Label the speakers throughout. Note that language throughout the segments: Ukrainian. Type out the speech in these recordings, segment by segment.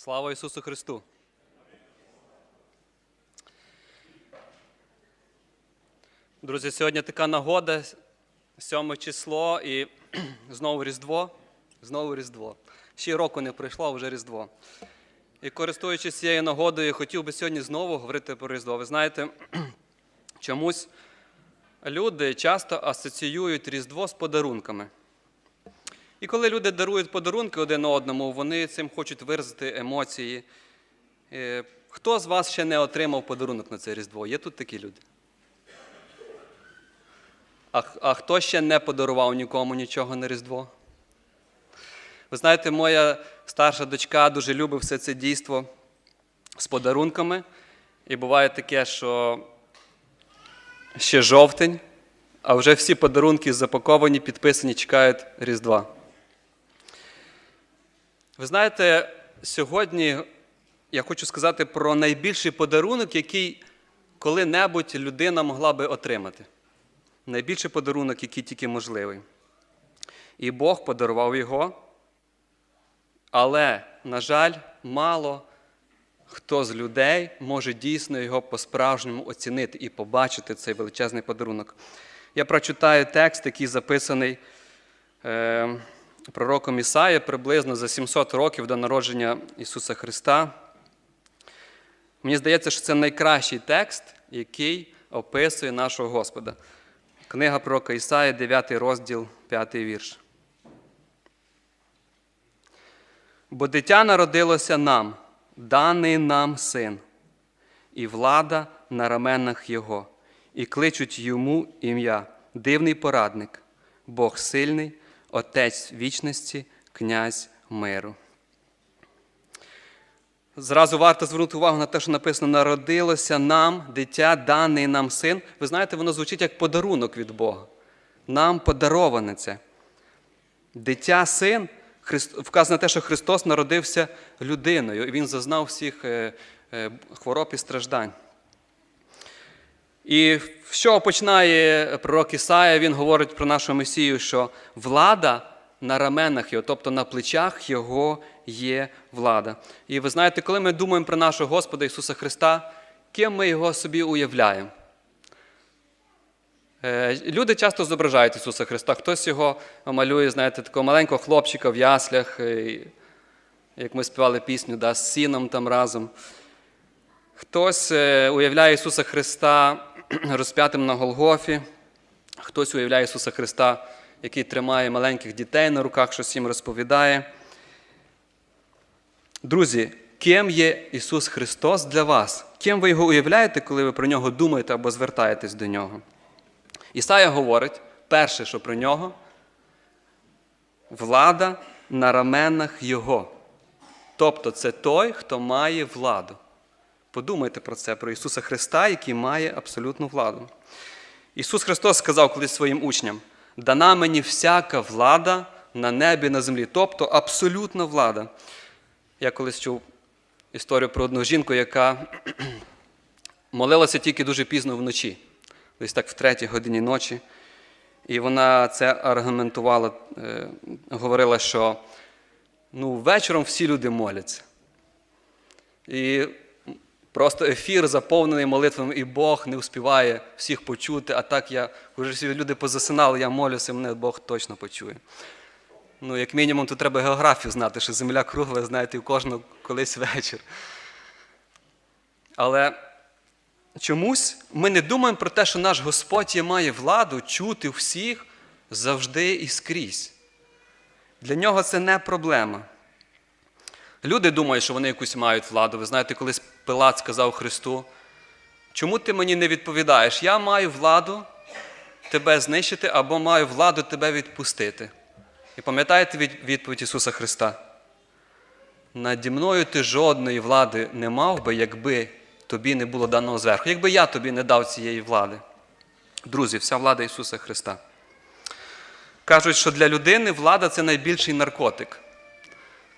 Speaker 1: Слава Ісусу Христу! Друзі, сьогодні така нагода, 7 число і знову Різдво. Знову Різдво. Ще року не пройшло, а вже Різдво. І користуючись цією нагодою, хотів би сьогодні знову говорити про Різдво. Ви знаєте, чомусь люди часто асоціюють Різдво з подарунками. І коли люди дарують подарунки один одному, вони цим хочуть виразити емоції. Е, Хто з вас ще не отримав подарунок на це Різдво? Є тут такі люди? А, а хто ще не подарував нікому нічого на Різдво? Ви знаєте, моя старша дочка дуже любить все це дійство з подарунками. І буває таке, що ще жовтень, а вже всі подарунки запаковані, підписані, чекають Різдва. Ви знаєте, сьогодні я хочу сказати про найбільший подарунок, який коли-небудь людина могла би отримати. Найбільший подарунок, який тільки можливий. І Бог подарував його. Але, на жаль, мало хто з людей може дійсно його по-справжньому оцінити і побачити цей величезний подарунок. Я прочитаю текст, який записаний е, пророком Ісаї приблизно за 700 років до народження Ісуса Христа. Мені здається, що це найкращий текст, який описує нашого Господа. Книга пророка Ісаї, 9 розділ, 5 вірш. Бо дитя народилося нам, даний нам син, і влада на раменах Його, і кличуть йому ім'я, дивний порадник, Бог сильний, Отець вічності, князь миру. Зразу варто звернути увагу на те, що написано: народилося нам дитя, даний нам син. Ви знаєте, воно звучить як подарунок від Бога. Нам подароване це. Дитя, син, вказано те, що Христос народився людиною, і Він зазнав всіх е, е, хвороб і страждань. І з чого починає пророк Ісая, він говорить про нашу Месію, що влада на раменах його, тобто на плечах Його є влада. І ви знаєте, коли ми думаємо про нашого Господа Ісуса Христа, ким ми його собі уявляємо? Е, Люди часто зображають Ісуса Христа. Хтось його малює, знаєте, такого маленького хлопчика в яслях, е, як ми співали пісню, да, з сіном там разом. Хтось е, уявляє Ісуса Христа розп'ятим на Голгофі, хтось уявляє Ісуса Христа, який тримає маленьких дітей на руках, щось їм розповідає. Друзі, ким є Ісус Христос для вас? Ким ви його уявляєте, коли ви про нього думаєте або звертаєтесь до нього? Ісая говорить, перше, що про нього, влада на раменах Його. Тобто це той, хто має владу. Подумайте про це, про Ісуса Христа, який має абсолютну владу. Ісус Христос сказав колись своїм учням: дана мені всяка влада на небі, на землі, тобто абсолютна влада. Я колись чув історію про одну жінку, яка молилася тільки дуже пізно вночі, десь так в третій годині ночі. І вона це аргументувала, е, говорила, що ну, вечором всі люди моляться. І просто ефір заповнений молитвами, і Бог не успіває всіх почути, а так я вже люди позасинали, я молюся, мене Бог точно почує. Ну, як мінімум, тут треба географію знати, що земля кругла, знаєте, у кожного колись вечір. Але чомусь ми не думаємо про те, що наш Господь має владу чути всіх завжди і скрізь. Для нього це не проблема. Люди думають, що вони якусь мають владу. Ви знаєте, колись Пилат сказав Христу, чому ти мені не відповідаєш? Я маю владу тебе знищити або маю владу тебе відпустити. І пам'ятаєте відповідь Ісуса Христа? Наді мною ти жодної влади не мав би, якби тобі не було даного зверху, якби я тобі не дав цієї влади. Друзі, вся влада Ісуса Христа. Кажуть, що для людини влада це найбільший наркотик.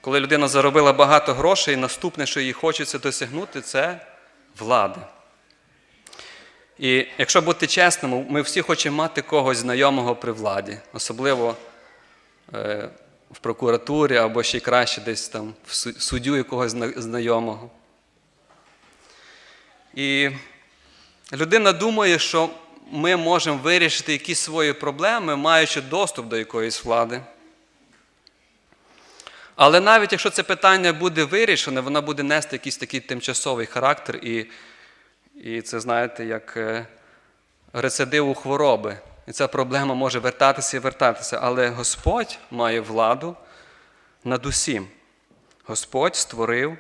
Speaker 1: Коли людина заробила багато грошей, наступне, що їй хочеться досягнути, це влада. І якщо бути чесним, ми всі хочемо мати когось знайомого при владі, особливо е, в прокуратурі або ще краще десь там в суддю якогось знайомого. І людина думає, що ми можемо вирішити якісь свої проблеми, маючи доступ до якоїсь влади. Але навіть якщо це питання буде вирішене, воно буде нести якийсь такий тимчасовий характер, і, і це, знаєте, як е, рецидив у хвороби. І ця проблема може вертатися і вертатися. Але Господь має владу над усім. Господь створив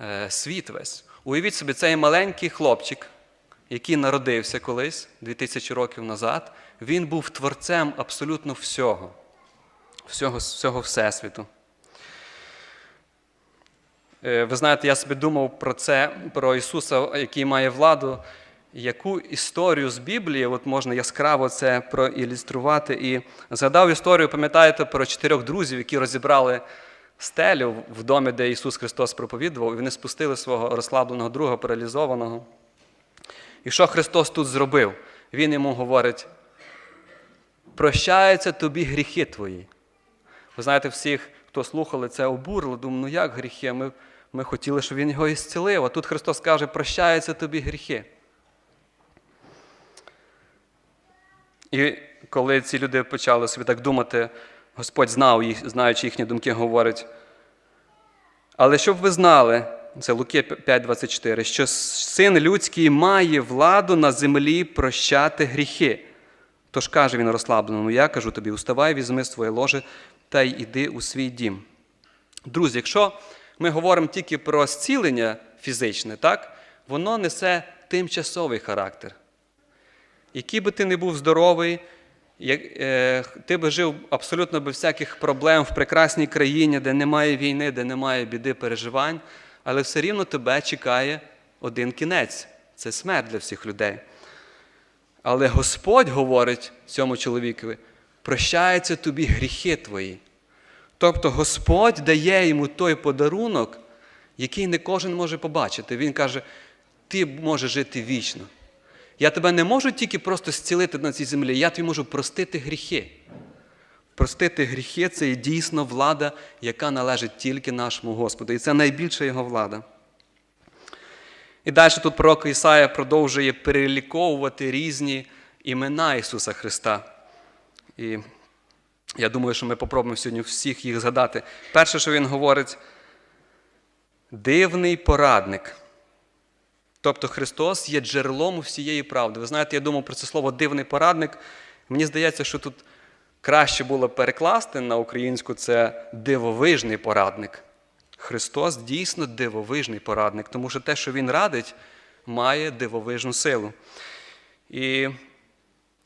Speaker 1: е, світ весь. Уявіть собі, цей маленький хлопчик, який народився колись, 2000 років назад, він був творцем абсолютно всього, всього, всього Всесвіту. Е, Ви знаєте, я собі думав про це, про Ісуса, який має владу, яку історію з Біблії от можна яскраво це проілюструвати. І згадав історію, пам'ятаєте, про чотирьох друзів, які розібрали стелю в домі, де Ісус Христос проповідував, і вони спустили свого розслабленого друга, паралізованого. І що Христос тут зробив? Він йому говорить: прощаються тобі гріхи твої. Ви знаєте, всіх, хто слухали, це обурило, думаю, ну як гріхи? Ми, ми хотіли, щоб Він його ісцілив. А тут Христос каже, прощаються тобі гріхи. І коли ці люди почали собі так думати, Господь знав їх, знаючи їхні думки, говорить. Але щоб ви знали, це Луки 5,24, що син людський має владу на землі прощати гріхи. Тож каже він розслабленому, я кажу тобі, уставай, візьми своє ложе та й іди у свій дім. Друзі, якщо ми говоримо тільки про зцілення фізичне, так, воно несе тимчасовий характер. Який би ти не був здоровий, е, ти би жив абсолютно без всяких проблем в прекрасній країні, де немає війни, де немає біди, переживань, але все рівно тебе чекає один кінець це смерть для всіх людей. Але Господь говорить цьому чоловікові: прощаються тобі гріхи твої. Тобто Господь дає йому той подарунок, який не кожен може побачити. Він каже: ти можеш жити вічно. Я тебе не можу тільки просто зцілити на цій землі, я тобі можу простити гріхи. Простити гріхи це є дійсно влада, яка належить тільки нашому Господу. І це найбільша його влада. І далі тут пророк Ісая продовжує переліковувати різні імена Ісуса Христа. І я думаю, що ми попробуємо сьогодні всіх їх згадати. Перше, що він говорить, дивний порадник. Тобто Христос є джерелом всієї правди. Ви знаєте, я думав про це слово дивний порадник. Мені здається, що тут краще було перекласти на українську це дивовижний порадник. Христос дійсно дивовижний порадник, тому що те, що Він радить, має дивовижну силу. І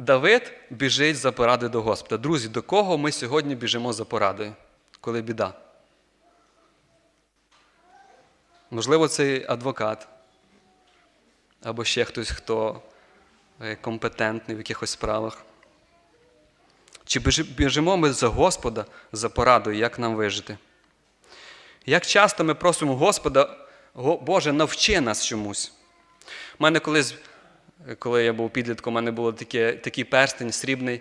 Speaker 1: Давид біжить за поради до Господа. Друзі, до кого ми сьогодні біжимо за порадою, коли біда? Можливо, це адвокат, або ще хтось, хто е, компетентний в якихось справах. Чи біжимо ми за Господа за порадою, як нам вижити? Як часто ми просимо Господа, Боже, навчи нас чомусь. У мене колись, коли я був підлітком, у мене був таке, такий перстень срібний,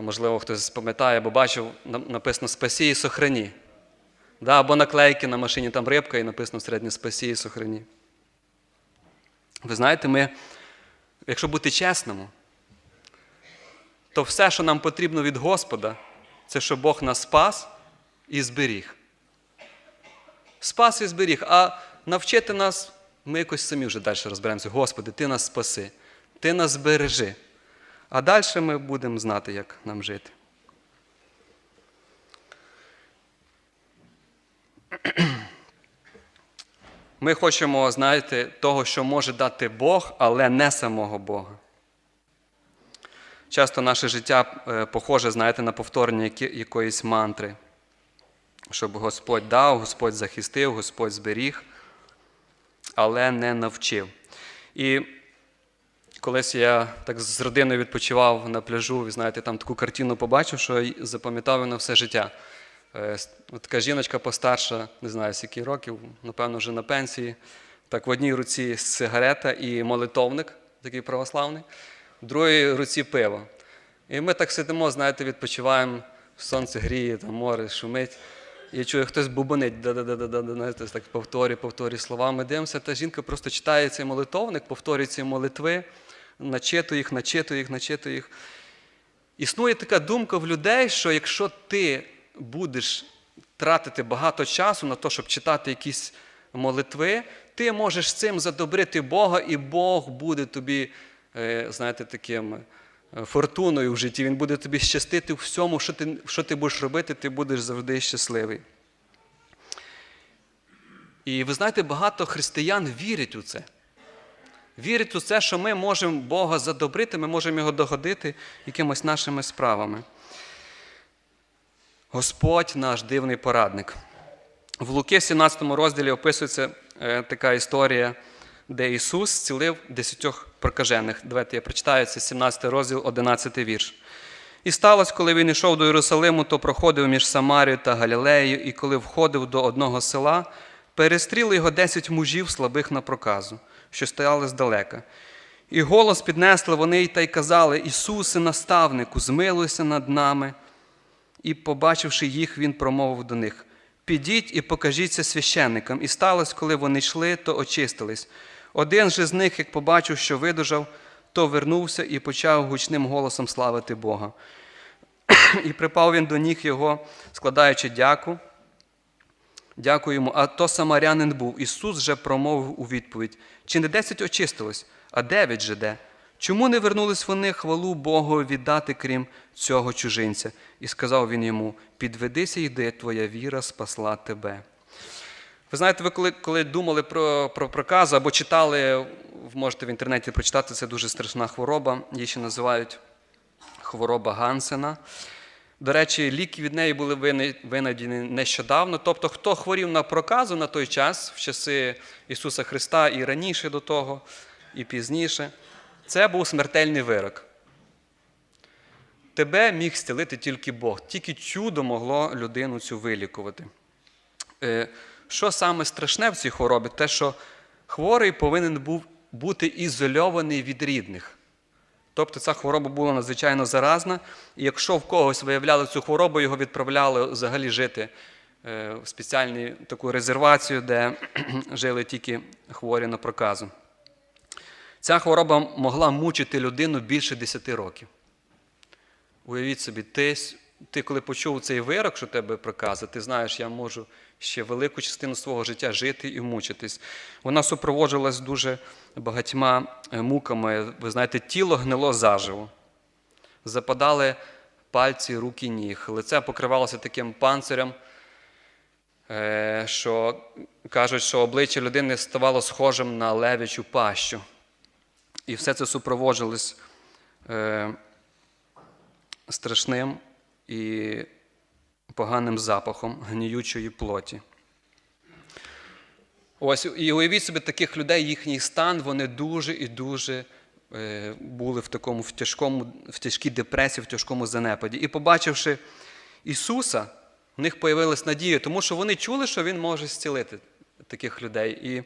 Speaker 1: можливо, хтось пам'ятає, або бачив, написано Спасі і сохрані. Да, або наклейки на машині там рибка і написано всередині Спасі і сохрані. Ви знаєте, ми, якщо бути чесним, то все, що нам потрібно від Господа, це щоб Бог нас спас і зберіг. Спас і зберіг. А навчити нас, ми якось самі вже далі розберемося. Господи, Ти нас спаси, Ти нас збережи. А далі ми будемо знати, як нам жити. Ми хочемо, знаєте, того, що може дати Бог, але не самого Бога. Часто наше життя похоже, знаєте, на повторення якоїсь мантри. щоб Господь дав, Господь захистив, Господь зберіг, але не навчив. І колись я так з родиною відпочивав на пляжу, ви знаєте, там таку картину побачив, що запам'ятав на все життя. Е, Така жіночка постарша, не знаю, скільки років, напевно, вже на пенсії. Так, в одній руці сигарета і молитовник, такий православний, в другій руці пиво. І ми так сидимо, знаєте, відпочиваємо, сонце гріє, там море шумить. Я чую, хтось бубонить, да-да-да-да-да, знаєте, так повторює, повторює слова. Ми дивимося, та жінка просто читає цей молитовник, повторює ці молитви, начитує їх, начитує їх, начитує їх. Існує така думка в людей, що якщо ти будеш тратити багато часу на те, щоб читати якісь молитви, ти можеш цим задобрити Бога, і Бог буде тобі, е, знаєте, таким фортуною в житті. Він буде тобі щастити в всьому, що ти, що ти будеш робити, ти будеш завжди щасливий. І ви знаєте, багато християн вірять у це. Вірять у це, що ми можемо Бога задобрити, ми можемо його догодити якимось нашими справами. Господь наш дивний порадник. В Луки, 17 розділі описується е, така історія, де Ісус зцілив десятьох прокажених. Давайте я прочитаю, це 17 розділ, 11 вірш. І сталося, коли він йшов до Єрусалиму, то проходив між Самарією та Галілеєю, і коли входив до одного села, перестріли його десять мужів слабих на проказу, що стояли здалека. І голос піднесли вони та й казали: Ісусе, наставнику, змилуйся над нами. І, побачивши їх, він промовив до них: Підіть і покажіться священникам. І сталося, коли вони йшли, то очистились. Один же з них, як побачив, що видужав, то вернувся і почав гучним голосом славити Бога. І припав він до ніг його, складаючи дяку. Дякую йому. А то самарянин був. Ісус же промовив у відповідь: чи не десять очистилось, а дев'ять же де? Чому не вернулись вони хвалу Богу віддати, крім цього чужинця? І сказав він йому: Підведися, йди, твоя віра спасла тебе. Ви знаєте, ви коли, коли думали про, про проказу або читали, можете в інтернеті прочитати, це дуже страшна хвороба, її ще називають хвороба Гансена. До речі, ліки від неї були винайдені нещодавно. Тобто, хто хворів на проказу на той час, в часи Ісуса Христа і раніше до того, і пізніше, це був смертельний вирок. Тебе міг зцілити тільки Бог, тільки чудо могло людину цю вилікувати. Що саме страшне в цій хворобі? Те, що хворий повинен був бути ізольований від рідних. Тобто ця хвороба була надзвичайно заразна, і якщо в когось виявляли цю хворобу, його відправляли взагалі жити е, в спеціальну таку резервацію, де жили тільки хворі на проказу. Ця хвороба могла мучити людину більше 10 років. Уявіть собі, ти, ти коли почув цей вирок, що тебе проказа, ти знаєш, я можу ще велику частину свого життя жити і мучитись. Вона супроводжувалась дуже багатьма е, муками. Ви знаєте, тіло гнило заживо. Западали пальці, руки, ніг. Лице покривалося таким панцирем, е, що кажуть, що обличчя людини ставало схожим на левячу пащу. І все це супроводжувалось е, страшним і поганим запахом гніючої плоті. Ось, і уявіть собі таких людей, їхній стан, вони дуже і дуже е, були в такому в тяжкому, в тяжкій депресії, в тяжкому занепаді. І побачивши Ісуса, в них появилась надія, тому що вони чули, що Він може зцілити таких людей. І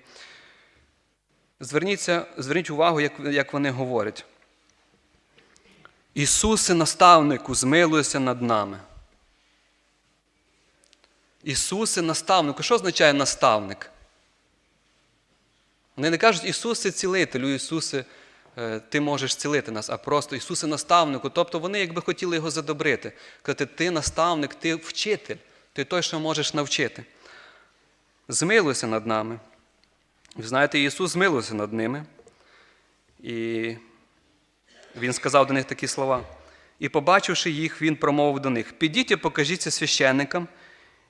Speaker 1: зверніться, зверніть увагу, як, як вони говорять. Ісусе, наставнику, змилуйся над нами. Ісусе, наставнику. Що означає наставник? Вони не кажуть Ісусе цілителю, Ісусе, е, Ти можеш цілити нас, а просто Ісусе наставнику. Тобто вони якби хотіли його задобрити. Казати, ти наставник, ти вчитель, ти той, що можеш навчити. Змилуйся над нами. Ви знаєте, Ісус змилився над ними. І він сказав до них такі слова. І, побачивши їх, він промовив до них: Підіть і покажіться священникам.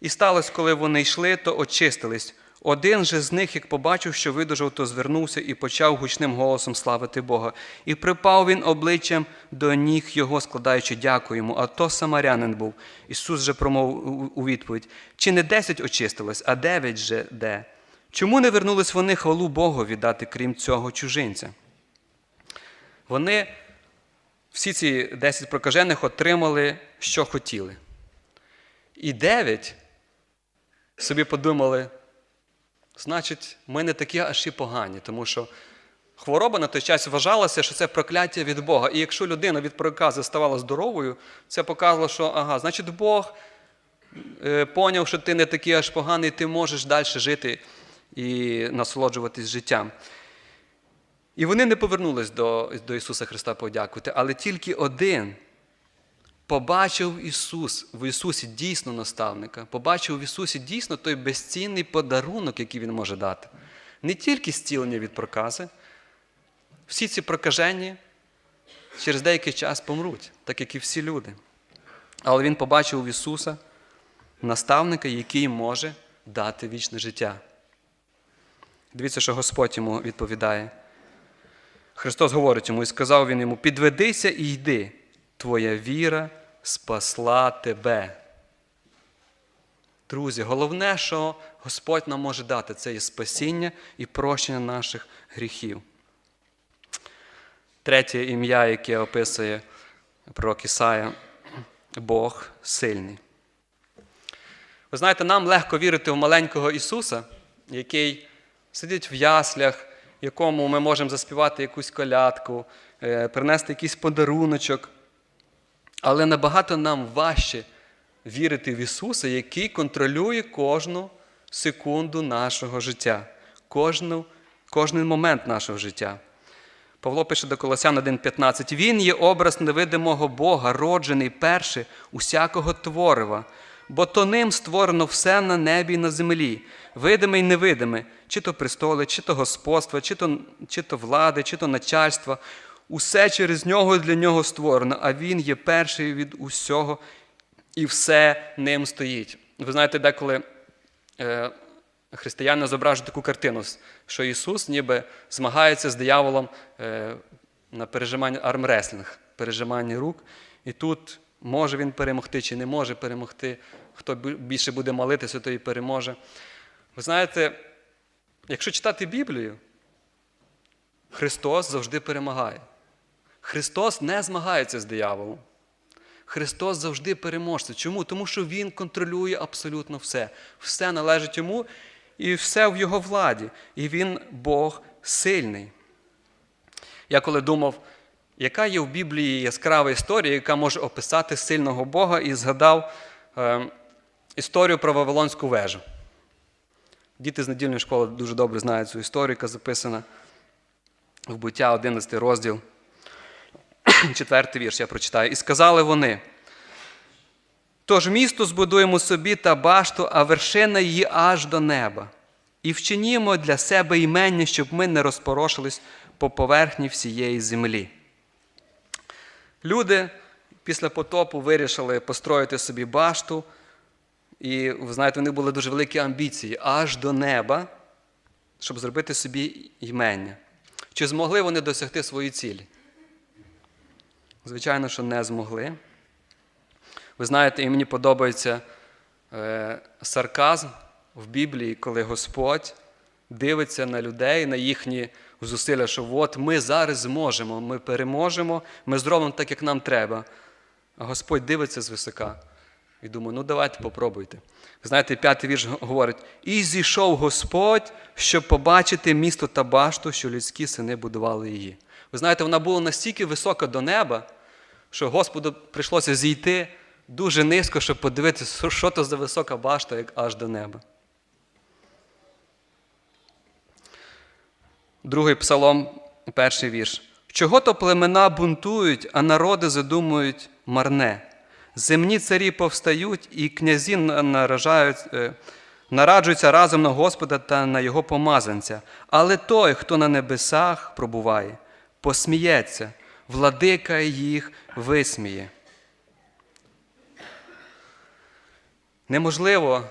Speaker 1: І сталося, коли вони йшли, то очистились. Один же з них, як побачив, що видужав, то звернувся і почав гучним голосом славити Бога. І припав він обличчям до ніг його, складаючи дяку йому. А то самарянин був. Ісус же промовив у відповідь: чи не десять очистилось, а дев'ять же де? Чому не вернулись вони хвалу Богу віддати, крім цього чужинця? Вони, всі ці десять прокажених, отримали, що хотіли. І дев'ять собі подумали, значить, ми не такі аж і погані, тому що хвороба на той час вважалася, що це прокляття від Бога. І якщо людина від прокази ставала здоровою, це показувало, що ага, значить, Бог е, поняв, що ти не такий аж поганий, ти можеш далі жити і насолоджуватись життям. І вони не повернулись до, до Ісуса Христа подякувати, але тільки один побачив Ісус в Ісусі дійсно наставника, побачив в Ісусі дійсно той безцінний подарунок, який Він може дати. Не тільки зцілення від прокази, всі ці прокажені через деякий час помруть, так як і всі люди. Але Він побачив в Ісуса наставника, який може дати вічне життя. Дивіться, що Господь йому відповідає. Христос говорить йому і сказав він йому: підведися і йди, твоя віра спасла тебе. Друзі, головне, що Господь нам може дати, це є спасіння і прощення наших гріхів. Третє ім'я, яке описує пророк Ісая, Бог сильний. Ви знаєте, нам легко вірити в маленького Ісуса, який сидить в яслях, якому ми можемо заспівати якусь колядку, е, принести якийсь подаруночок. Але набагато нам важче вірити в Ісуса, який контролює кожну секунду нашого життя, кожну, кожен момент нашого життя. Павло пише до Колосян 1,15. Він є образ невидимого Бога, роджений перший усякого творива, бо то ним створено все на небі і на землі, видиме й невидиме, чи то престоли, чи то господства, чи то, чи то влади, чи то начальства. Усе через нього для нього створено, а він є перший від усього, і все ним стоїть. Ви знаєте, деколи е, християни зображують таку картину, що Ісус ніби змагається з дияволом е, на пережиманні армреслінг, пережиманні рук. І тут може він перемогти чи не може перемогти. Хто більше буде молитися, той і переможе. Ви знаєте, якщо читати Біблію, Христос завжди перемагає. Христос не змагається з дияволом. Христос завжди переможця. Чому? Тому що Він контролює абсолютно все. Все належить йому і все в його владі. І він Бог сильний. Я коли думав, яка є в Біблії яскрава історія, яка може описати сильного Бога, і згадав е, історію про Вавилонську вежу. Діти з недільної школи дуже добре знають цю історію, яка записана в буття 11 розділ. Четвертий вірш я прочитаю. І сказали вони. Тож місто збудуємо собі та башту, а вершина її аж до неба. І вчинімо для себе імення, щоб ми не розпорошились по поверхні всієї землі. Люди після потопу вирішили построїти собі башту, і, ви знаєте, у них були дуже великі амбіції аж до неба, щоб зробити собі імення. Чи змогли вони досягти свої цілі? Звичайно, що не змогли. Ви знаєте, і мені подобається е, сарказм в Біблії, коли Господь дивиться на людей, на їхні зусилля, що от ми зараз зможемо, ми переможемо, ми зробимо так, як нам треба. А Господь дивиться звисока і думає, ну давайте попробуйте. Ви знаєте, п'ятий вірш говорить: і зійшов Господь, щоб побачити місто та башту, що людські сини будували її. Ви знаєте, вона була настільки висока до неба, що Господу прийшлося зійти дуже низько, щоб подивитися, що то за висока башта, як аж до неба. Другий псалом, перший вірш. Чого то племена бунтують, а народи задумують марне. Земні царі повстають, і князі е, нараджуються разом на Господа та на його помазанця. Але той, хто на небесах пробуває, посміється, владика їх висміє. Неможливо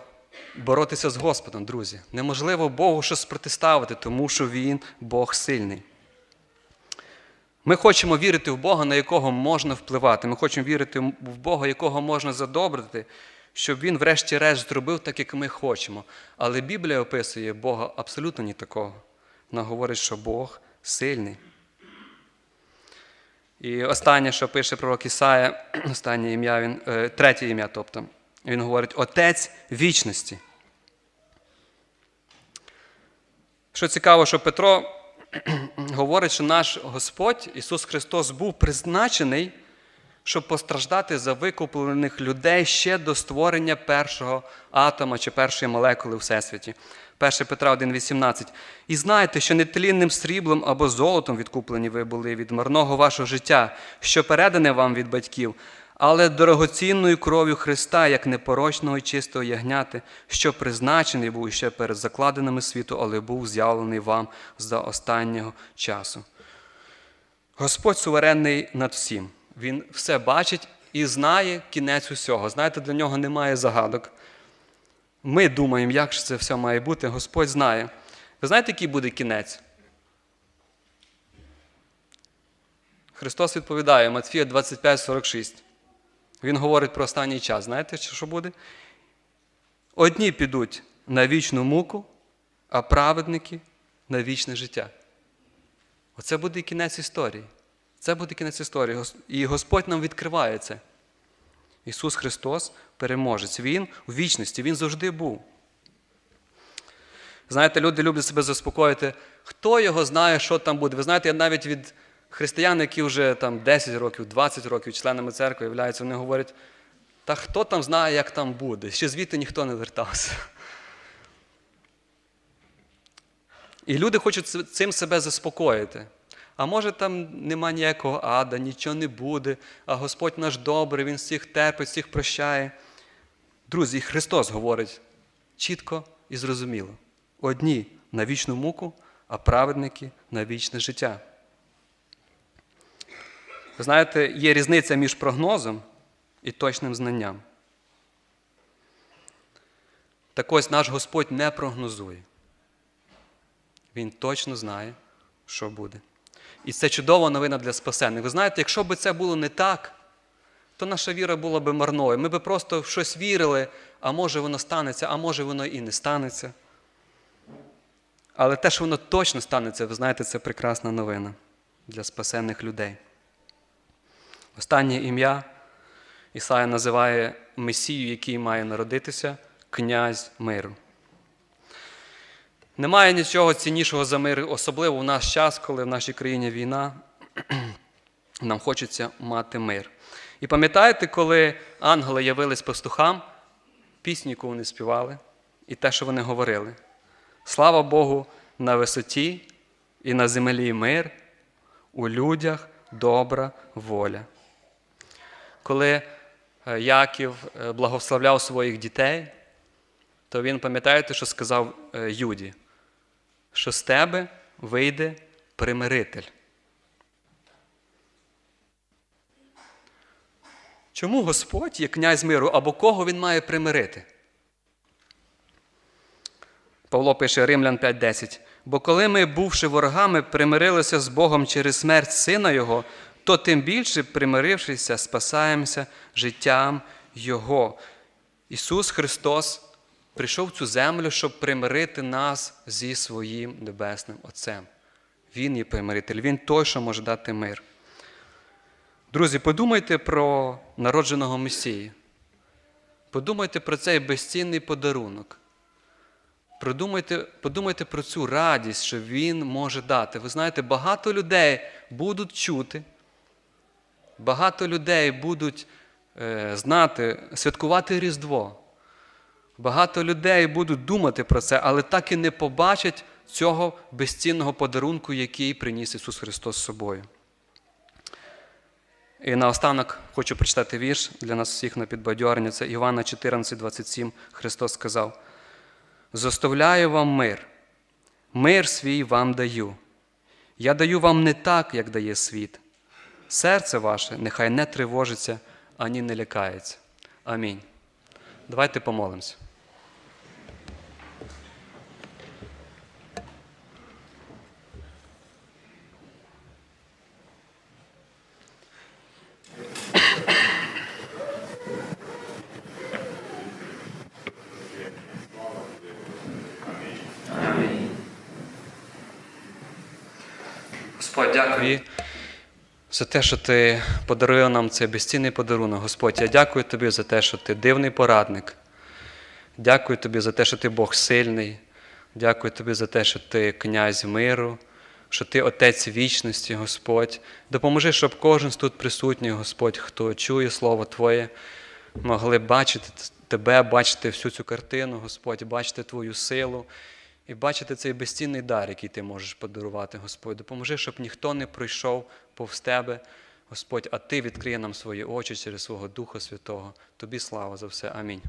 Speaker 1: боротися з Господом, друзі. Неможливо Богу щось протиставити, тому що Він Бог сильний. Ми хочемо вірити в Бога, на якого можна впливати. Ми хочемо вірити в Бога, якого можна задобрити, щоб Він, врешті-решт, зробив так, як ми хочемо. Але Біблія описує Бога абсолютно не такого. Вона говорить, що Бог сильний. І останнє, що пише пророк Ісая, останнє ім'я, він, е, третє ім'я, тобто, він говорить Отець вічності. Що цікаво, що Петро говорить, що наш Господь Ісус Христос був призначений, щоб постраждати за викуплених людей ще до створення першого атома чи першої молекули у Всесвіті. 1 Петра 1,18. І знайте, що нетлінним сріблом або золотом відкуплені ви були від марного вашого життя, що передане вам від батьків, але дорогоцінною кров'ю Христа, як непорочного і чистого ягняти, що призначений був ще перед закладеними світу, але був з'явлений вам за останнього часу. Господь суверенний над всім. Він все бачить і знає кінець усього. Знаєте, для нього немає загадок. Ми думаємо, як ж це все має бути, Господь знає. Ви знаєте, який буде кінець? Христос відповідає Матфія 25,46. Він говорить про останній час. Знаєте, що буде? Одні підуть на вічну муку, а праведники на вічне життя. Оце буде кінець історії. Це буде кінець історії. І Господь нам відкриває це. Ісус Христос переможець. Він у вічності, Він завжди був. Знаєте, люди люблять себе заспокоїти. Хто його знає, що там буде? Ви знаєте, я навіть від християн, які вже там 10 років, 20 років членами церкви являються, вони говорять, та хто там знає, як там буде? Ще звідти ніхто не вертався. І люди хочуть цим себе заспокоїти. А може там нема ніякого ада, нічого не буде, а Господь наш добрий, Він всіх терпить, всіх прощає. Друзі, Христос говорить чітко і зрозуміло. Одні на вічну муку, а праведники на вічне життя. Ви знаєте, є різниця між прогнозом і точним знанням. Так ось наш Господь не прогнозує. Він точно знає, що буде. І це чудова новина для спасених. Ви знаєте, якщо б це було не так, то наша віра була б марною. Ми б просто в щось вірили, а може воно станеться, а може воно і не станеться. Але те, що воно точно станеться, ви знаєте, це прекрасна новина для спасенних людей. Останнє ім'я Ісая називає Месію, який має народитися, князь миру. Немає нічого ціннішого за мир, особливо в наш час, коли в нашій країні війна, нам хочеться мати мир. І пам'ятаєте, коли ангели явились пастухам, пісню, яку вони співали, і те, що вони говорили. Слава Богу, на висоті і на землі мир, у людях добра воля. Коли Яків благословляв своїх дітей, то він, пам'ятаєте, що сказав Юді? Що з тебе вийде примиритель. Чому Господь є князь миру або кого він має примирити? Павло пише Римлян 5:10. Бо коли ми, бувши ворогами, примирилися з Богом через смерть Сина Його, то тим більше, примирившися, спасаємося життям Його. Ісус Христос прийшов в цю землю, щоб примирити нас зі своїм Небесним Отцем. Він є примиритель, Він той, що може дати мир. Друзі, подумайте про народженого Месії. Подумайте про цей безцінний подарунок. Подумайте, подумайте про цю радість, що Він може дати. Ви знаєте, багато людей будуть чути, багато людей будуть е, знати, святкувати Різдво. Багато людей будуть думати про це, але так і не побачать цього безцінного подарунку, який приніс Ісус Христос з собою. І наостанок хочу прочитати вірш для нас всіх на підбадьорення. Це Івана 14, 27. Христос сказав: Зоставляю вам мир, мир свій вам даю. Я даю вам не так, як дає світ. Серце ваше нехай не тривожиться, ані не лякається. Амінь. Давайте помолимося. Господь, дякую за те, що ти подарував нам цей безцінний подарунок. Господь, я дякую тобі за те, що ти дивний порадник. Дякую тобі за те, що ти Бог сильний. Дякую тобі за те, що ти князь миру, що ти Отець вічності, Господь. Допоможи, щоб кожен з тут присутній, Господь, хто чує Слово Твоє, могли бачити Тебе, бачити всю цю картину, Господь, бачити Твою силу і бачити цей безцінний дар, який ти можеш подарувати, Господь. Допоможи, щоб ніхто не пройшов повз Тебе, Господь, а Ти відкриє нам свої очі через свого Духа Святого. Тобі слава за все. Амінь.